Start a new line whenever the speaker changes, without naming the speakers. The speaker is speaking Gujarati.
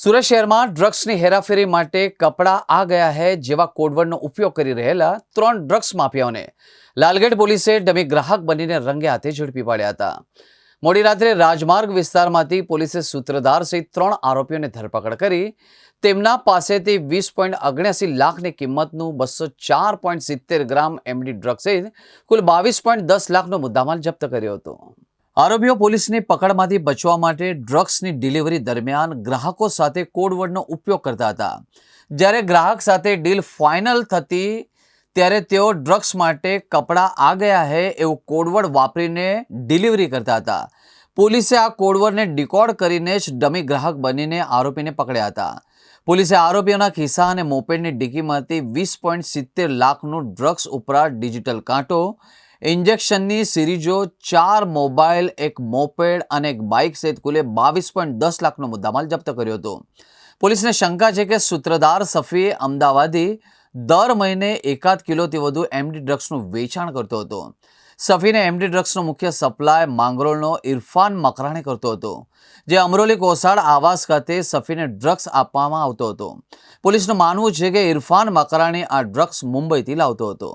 સુરત શહેરમાં ડ્રગ્સની હેરાફેરી માટે કપડા આ ગયા હે જેવા કોડવર્ડનો ઉપયોગ કરી રહેલા ત્રણ ડ્રગ્સ માફિયાઓને. લાલગેટ પોલીસે ડમી ગ્રાહક બનીને રંગે હાથે ઝડપી પાડ્યા હતા. મોડી રાત્રે રાજમાર્ગ વિસ્તારમાંથી પોલીસે સૂત્રધાર સહિત ત્રણ આરોપીઓને ધરપકડ કરી. તેમના પાસેથી વીસ પોઈન્ટ અગણ્યાસી લાખની કિંમતનું બસો ચાર પોઈન્ટ સિત્તેર ગ્રામ એમડી ડ્રગ્સ સહિત કુલ બાવીસ પોઈન્ટ દસ લાખનો મુદ્દામાલ જપ્ત કર્યો હતો. આરોપીઓ પોલીસની પકડમાંથી બચવા માટે ડ્રગ્સની ડિલિવરી દરમિયાન ગ્રાહકો સાથે કોડવર્ડનો ઉપયોગ કરતા હતા. જ્યારે ગ્રાહક સાથે ડીલ ફાઇનલ થતી, ત્યારે તેઓ ડ્રગ્સ માટે કપડાં આ ગયા હે એવું કોડવર્ડ વાપરીને ડિલિવરી કરતા હતા. પોલીસે આ કોડવર્ડને ડિકોડ કરીને જ ડમી ગ્રાહક બનીને આરોપીને પકડ્યા હતા. પોલીસે આરોપીઓના ખિસ્સા અને મોપેડની ડીકીમાંથી વીસ પોઈન્ટ સિત્તેર લાખનું ડ્રગ્સ ઉપરાંત ડિજિટલ કાંટો ઇન્જેક્શનની સિરીજો ચાર મોબાઈલ, એક મોપેડ અને એક બાઇક સહિત કુલે બાવીસ પોઈન્ટ દસ લાખનો મુદ્દામાલ જપ્ત કર્યો હતો. પોલીસને શંકા છે કે સૂત્રધાર સફી અમદાવાદી દર મહિને એકાદ કિલોથી વધુ એમડી ડ્રગ્સનું વેચાણ કરતો હતો. સફીને એમડી ડ્રગ્સનો મુખ્ય સપ્લાય માંગરોળનો ઇરફાન મકરાણે કરતો હતો, જે અમરોલી કોસાડ આવાસ ખાતે સફીને ડ્રગ્સ આપવામાં આવતો હતો. પોલીસનું માનવું છે કે ઇરફાન મકરાણી આ ડ્રગ્સ મુંબઈથી લાવતો હતો.